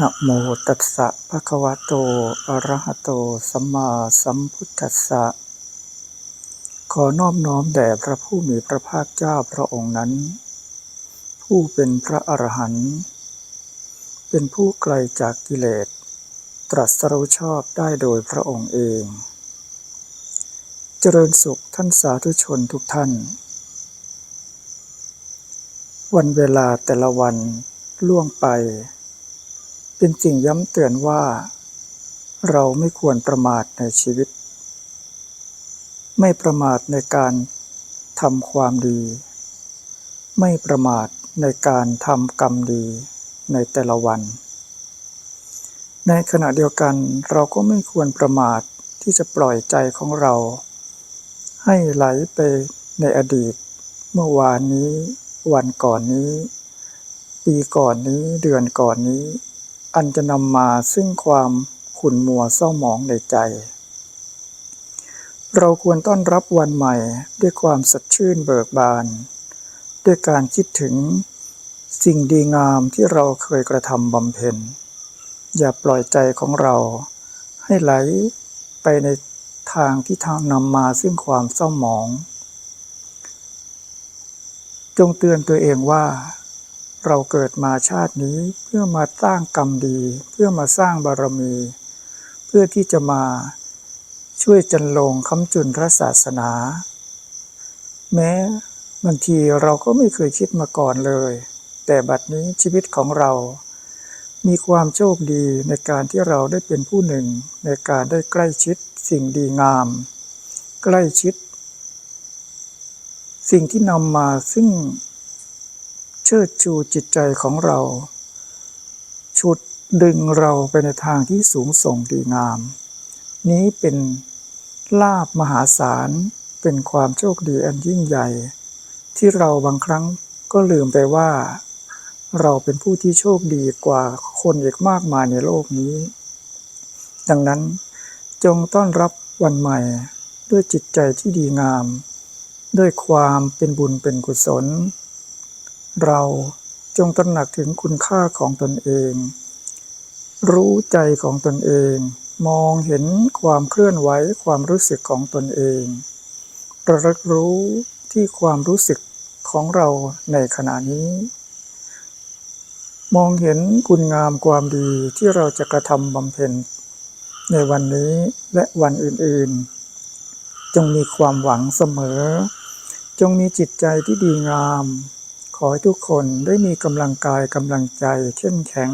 นะโมตัสสะภะคะวะโต อะระหะโต สัมมาสัมพุทธัสสะ ขอนอบน้อมแด่พระผู้มีพระภาคเจ้าพระองค์นั้น ผู้เป็นพระอรหันต์ เป็นผู้ไกลจากกิเลส ตรัสรู้ชอบได้โดยพระองค์เอง เจริญสุขท่านสาธุชนทุกท่าน วันเวลาแต่ละวันล่วงไป เป็นสิ่งย้ำเตือนว่า เราไม่ควรประมาทในชีวิต ไม่ประมาทในการทำความดี ไม่ประมาทในการทำกรรมดีในแต่ละวัน ในขณะเดียวกันเราก็ไม่ควรประมาทที่จะปล่อยใจของเรา ให้ไหลไปในอดีต เมื่อวานนี้ วันก่อนนี้ ปีก่อนนี้เดือนก่อนนี้ อันจะนำมาซึ่งความขุ่นมัวเศร้าหมองในใจ เราควรต้อนรับวันใหม่ด้วยความสดชื่นเบิกบาน ด้วยการคิดถึงสิ่งดีงามที่เราเคยกระทำบำเพ็ญ อย่าปล่อยใจของเราให้ไหลไปในทางที่ทางนำมาซึ่งความเศร้าหมอง จงเตือนตัวเองว่า เราเกิดมาชาตินี้เพื่อมาสร้างกรรมดี เพื่อมาสร้างบารมี เพื่อที่จะมาช่วยจันลงคำจุนพระศาสนา แม้บางทีเราก็ไม่เคยคิดมาก่อนเลย แต่บัดนี้ชีวิตของเรา มีความโชคดีในการที่เราได้เป็นผู้หนึ่งในการได้ใกล้ชิดสิ่งดีงาม ใกล้ชิด สิ่งที่นำมาซึ่ง เชิดชูจิตใจของเรา ชุดดึงเราไปในทางที่สูงส่งดีงาม นี้เป็นลาบมหาศาลเป็นความโชคดีอันยิ่งใหญ่ ที่เราบางครั้งก็ลืมไปว่า เราเป็นผู้ที่โชคดีกว่าคนอีกมากมายในโลกนี้ ดังนั้นจงต้อนรับวันใหม่ด้วยจิตใจที่ดีงาม ด้วยความเป็นบุญเป็นกุศล เราจงตระหนักถึงคุณค่าของตนเอง รู้ใจของตนเอง มองเห็นความเคลื่อนไหวความรู้สึกของตนเองระลึกรู้ที่ความรู้สึกของเราในขณะนี้ มองเห็นคุณงามความดีที่เราจะกระทำบำเพ็ญในวันนี้และวันอื่นๆ จงมีความหวังเสมอ จงมีจิตใจที่ดีงาม ขอให้ทุกคนได้มีกำลังกายกำลังใจเข้มแข็ง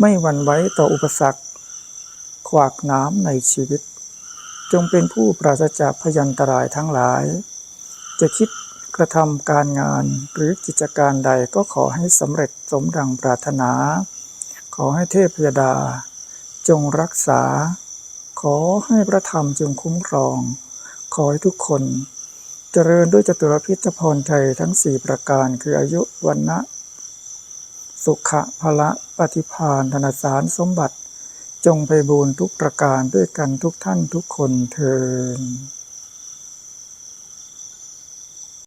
ไม่หวั่นไหวต่ออุปสรรค ขวากน้ำในชีวิต จงเป็นผู้ปราศจากพยันตรายทั้งหลาย จะคิดกระทำการงานหรือกิจการใดก็ขอให้สำเร็จสมดังปรารถนา ขอให้เทพยดา จงรักษา ขอให้พระธรรมจงคุ้มครอง ขอให้ทุกคน เจริญด้วยจตุรพิธพรชัยทั้งสี่ประการ คืออายุวันนะสุขะพละปฏิพานธนสารสมบัติ จงไปบูรณ์ทุกประการด้วยกันทุกท่านทุกคนเทิน